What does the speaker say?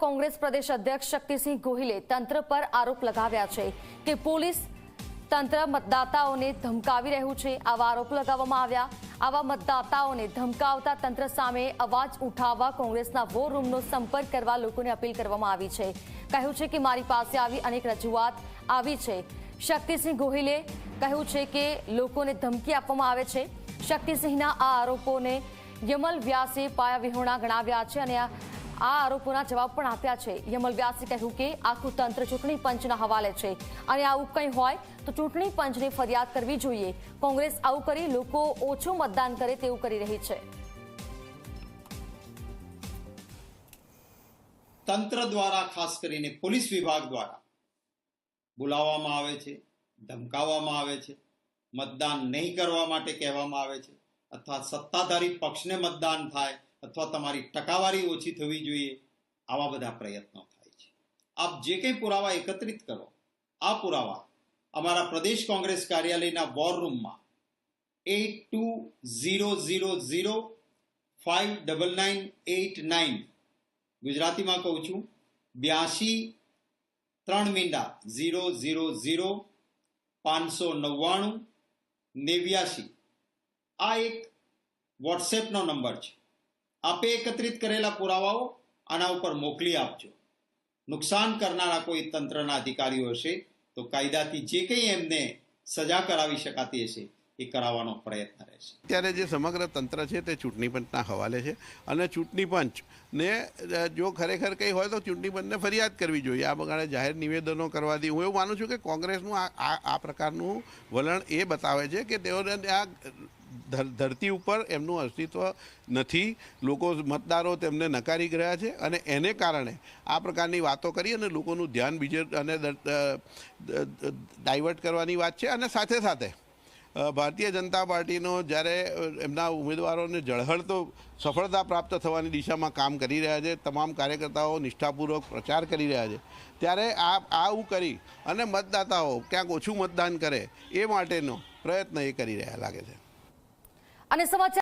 કોંગ્રેસ પ્રદેશ અધ્યક્ષ શક્તિસિંહ ગોહિલે તંત્ર પર આરોપ લગાવ્યા છે કે પોલીસ તંત્ર મતદાતાઓને ધમકાવી રહ્યું છે. આવા આરોપ લગાવવામાં આવ્યા. આવા મતદાતાઓને ધમકાવતા તંત્ર સામે અવાજ ઉઠાવવા કોંગ્રેસના વોર રૂમનો સંપર્ક કરવા લોકોને અપીલ કરવામાં આવી છે. કહ્યું છે કે મારી પાસે આવી અનેક રજૂઆત આવી છે. શક્તિસિંહ ગોહિલે કહ્યું છે કે લોકોને ધમકી આપવામાં આવે છે. શક્તિસિંહના આ આરોપોને યમલ વ્યાસે પાયા વિહોણા ગણાવ્યા છે અને આ આ આરોપોના જવાબ પણ આપ્યા છે. યમલ વ્યાસે કહ્યું કે આખું તંત્ર ચૂંટણી પંચના હવાલે છે. અને આવું કંઈ હોય તો ચૂંટણી પંચને ફરિયાદ કરવી જોઈએ. કોંગ્રેસ આવું કરી, લોકો ઓછું મતદાન કરે તેવું કરી રહી છે. તંત્ર દ્વારા, ખાસ કરીને પોલીસ વિભાગ દ્વારા બોલાવવામાં આવે છે, ધમકાવવામાં આવે છે, મતદાન નહીં કરવા માટે કહેવામાં આવે છે, અથવા સત્તાધારી પક્ષને મતદાન થાય અથવા તમારી ટકાવારી ઓછી થવી જોઈએ, આવા બધા પ્રયત્નો થાય છે. આપ જે કંઈ પુરાવા એકત્રિત કરો, આ પુરાવા અમારા પ્રદેશ કોંગ્રેસ કાર્યાલયના વોર રૂમમાં eight two zero zero zero five double nine eight nine ગુજરાતીમાં કહું છું બ્યાસી ત્રણ મીંડા ઝીરો ઝીરો ઝીરો પાંચસો નવ્વાણું નેવ્યાસી આ એક વોટ્સએપનો નંબર છે. આપે એકત્રિત કરેલા પુરાવાઓ આના ઉપર મોકલી આપજો. નુકસાન કરનારા કોઈ તંત્રના અધિકારીઓ હશે તો કાયદાથી જે કંઈ એમને સજા કરાવી શકાતી હશે એ કરાવવાનો પ્રયત્ન રહેશે અત્યારે જે સમગ્ર તંત્ર છે તે ચૂંટણી પંચના હવાલે છે અને ચૂંટણી પંચને જો ખરેખર કંઈ હોય તો ચૂંટણી પંચને ફરિયાદ કરવી જોઈએ. આ બગાડે જાહેર નિવેદનો કરવાથી હું એવું માનું છું કે કોંગ્રેસનું આ આ પ્રકારનું વલણ એ બતાવે છે કે તેઓને આ ધરતી ઉપર એમનું અસ્તિત્વ નથી. લોકો મતદારો તેમને નકારી રહ્યા છે અને એને કારણે આ પ્રકારની વાતો કરી અને લોકોનું ધ્યાન બીજે અને ડાયવર્ટ કરવાની વાત છે અને સાથે સાથે ભારતીય જનતા પાર્ટીનો જ્યારે એમના ઉમેદવારોને જળહળતો સફળતા પ્રાપ્ત થવાની દિશામાં કામ કરી રહ્યા છે, તમામ કાર્યકર્તાઓ નિષ્ઠાપૂર્વક પ્રચાર કરી રહ્યા છે, ત્યારે આ આવું કરી અને મતદાતાઓ ક્યાંક ઓછું મતદાન કરે એ માટેનો પ્રયત્ન એ કરી રહ્યા લાગે છે. અને સમાચાર